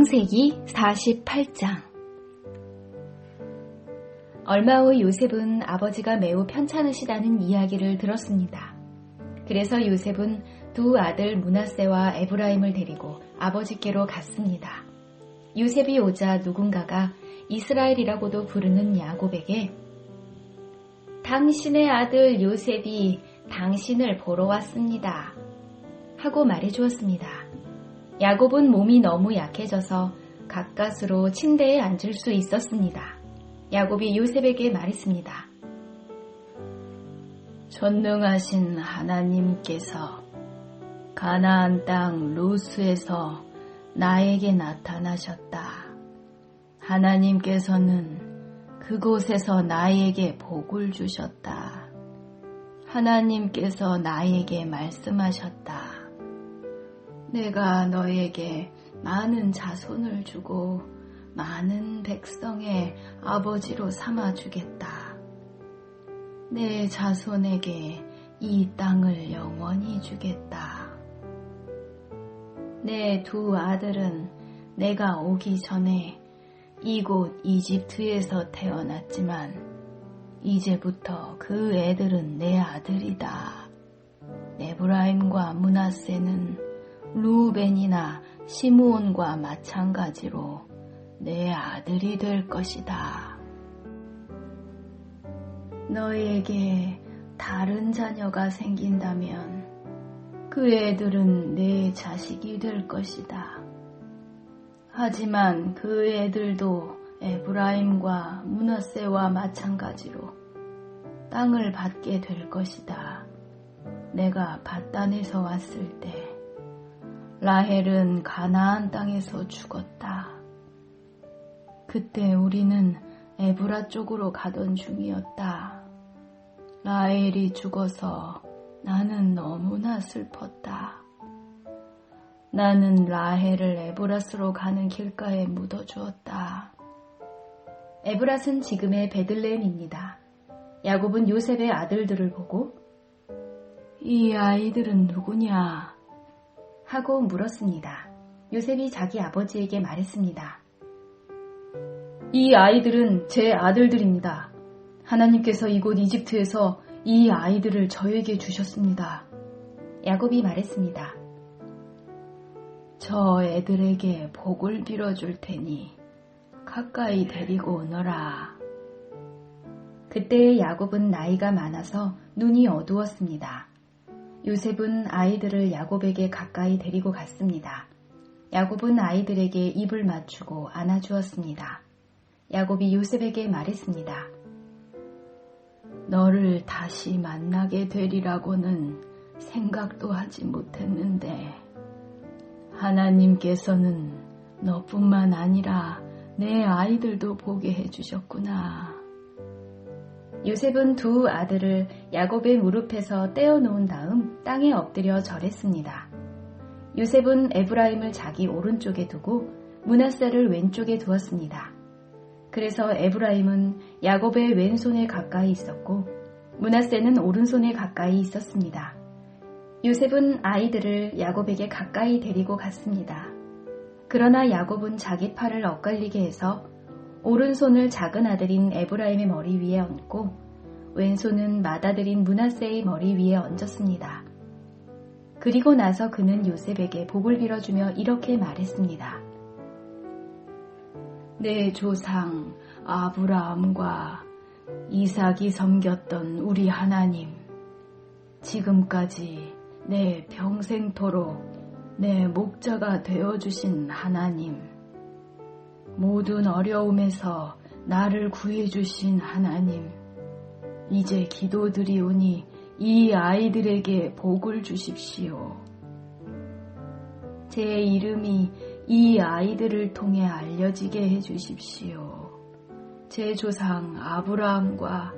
창세기 48장 얼마 후 요셉은 아버지가 매우 편찮으시다는 이야기를 들었습니다. 그래서 요셉은 두 아들 문하세와 에브라임을 데리고 아버지께로 갔습니다. 요셉이 오자 누군가가 이스라엘이라고도 부르는 야곱에게 당신의 아들 요셉이 당신을 보러 왔습니다. 하고 말해 주었습니다. 야곱은 몸이 너무 약해져서 가까스로 침대에 앉을 수 있었습니다. 야곱이 요셉에게 말했습니다. 전능하신 하나님께서 가나안 땅 루스에서 나에게 나타나셨다. 하나님께서는 그곳에서 나에게 복을 주셨다. 하나님께서 나에게 말씀하셨다. 내가 너에게 많은 자손을 주고 많은 백성의 아버지로 삼아주겠다. 내 자손에게 이 땅을 영원히 주겠다. 내 두 아들은 내가 오기 전에 이곳 이집트에서 태어났지만 이제부터 그 애들은 내 아들이다. 에브라임과 문하세는 루벤이나 시므온과 마찬가지로 내 아들이 될 것이다. 너에게 다른 자녀가 생긴다면 그 애들은 내 자식이 될 것이다. 하지만 그 애들도 에브라임과 문하세와 마찬가지로 땅을 받게 될 것이다. 내가 바단에서 왔을 때 라헬은 가나안 땅에서 죽었다. 그때 우리는 에브라 쪽으로 가던 중이었다. 라헬이 죽어서 나는 너무나 슬펐다. 나는 라헬을 에브라스로 가는 길가에 묻어주었다. 에브라스는 지금의 베들레헴입니다. 야곱은 요셉의 아들들을 보고 이 아이들은 누구냐? 하고 물었습니다. 요셉이 자기 아버지에게 말했습니다. 이 아이들은 제 아들들입니다. 하나님께서 이곳 이집트에서 이 아이들을 저에게 주셨습니다. 야곱이 말했습니다. 저 애들에게 복을 빌어줄 테니 가까이 데리고 오너라. 그때 야곱은 나이가 많아서 눈이 어두웠습니다. 요셉은 아이들을 야곱에게 가까이 데리고 갔습니다. 야곱은 아이들에게 입을 맞추고 안아주었습니다. 야곱이 요셉에게 말했습니다. 너를 다시 만나게 되리라고는 생각도 하지 못했는데 하나님께서는 너뿐만 아니라 내 아이들도 보게 해주셨구나. 요셉은 두 아들을 야곱의 무릎에서 떼어놓은 다음 땅에 엎드려 절했습니다. 요셉은 에브라임을 자기 오른쪽에 두고 문하세를 왼쪽에 두었습니다. 그래서 에브라임은 야곱의 왼손에 가까이 있었고 문하세는 오른손에 가까이 있었습니다. 요셉은 아이들을 야곱에게 가까이 데리고 갔습니다. 그러나 야곱은 자기 팔을 엇갈리게 해서 오른손을 작은 아들인 에브라임의 머리 위에 얹고 왼손은 맏아들인 문하세의 머리 위에 얹었습니다. 그리고 나서 그는 요셉에게 복을 빌어주며 이렇게 말했습니다. 내 조상 아브라함과 이삭이 섬겼던 우리 하나님, 지금까지 내 평생토록 내 목자가 되어주신 하나님, 모든 어려움에서 나를 구해주신 하나님, 이제 기도드리오니 이 아이들에게 복을 주십시오. 제 이름이 이 아이들을 통해 알려지게 해주십시오. 제 조상 아브라함과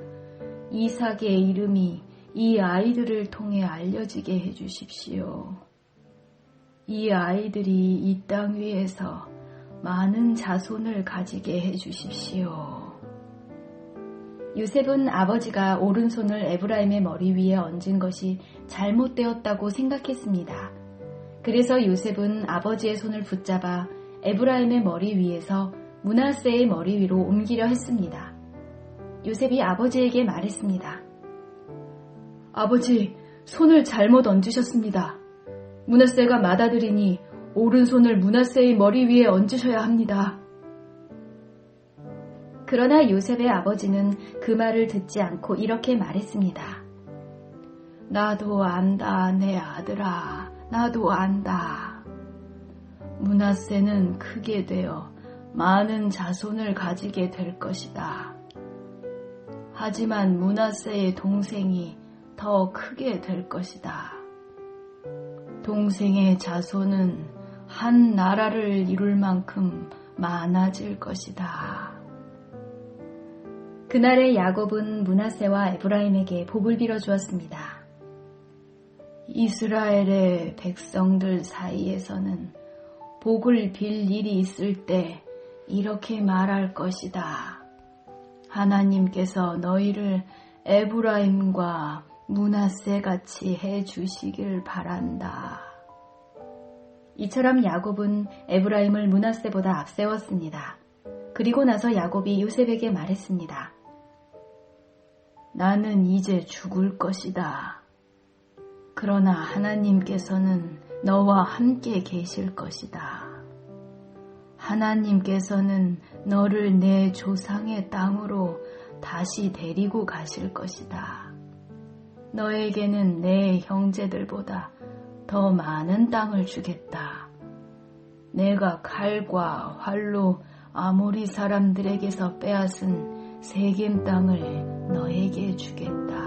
이삭의 이름이 이 아이들을 통해 알려지게 해주십시오. 이 아이들이 이 땅 위에서 많은 자손을 가지게 해주십시오. 요셉은 아버지가 오른손을 에브라임의 머리 위에 얹은 것이 잘못되었다고 생각했습니다. 그래서 요셉은 아버지의 손을 붙잡아 에브라임의 머리 위에서 문하세의 머리 위로 옮기려 했습니다. 요셉이 아버지에게 말했습니다. 아버지, 손을 잘못 얹으셨습니다. 문하세가 맏아들이니 오른손을 문하세의 머리 위에 얹으셔야 합니다. 그러나 요셉의 아버지는 그 말을 듣지 않고 이렇게 말했습니다. 나도 안다, 내 아들아. 나도 안다. 문하세는 크게 되어 많은 자손을 가지게 될 것이다. 하지만 문하세의 동생이 더 크게 될 것이다. 동생의 자손은 한 나라를 이룰 만큼 많아질 것이다. 그날의 야곱은 문하세와 에브라임에게 복을 빌어 주었습니다. 이스라엘의 백성들 사이에서는 복을 빌 일이 있을 때 이렇게 말할 것이다. 하나님께서 너희를 에브라임과 문하세 같이 해 주시길 바란다. 이처럼 야곱은 에브라임을 문하세보다 앞세웠습니다. 그리고 나서 야곱이 요셉에게 말했습니다. 나는 이제 죽을 것이다. 그러나 하나님께서는 너와 함께 계실 것이다. 하나님께서는 너를 내 조상의 땅으로 다시 데리고 가실 것이다. 너에게는 내 형제들보다 더 많은 땅을 주겠다. 내가 칼과 활로 아모리 사람들에게서 빼앗은 세겜 땅을 너에게 주겠다.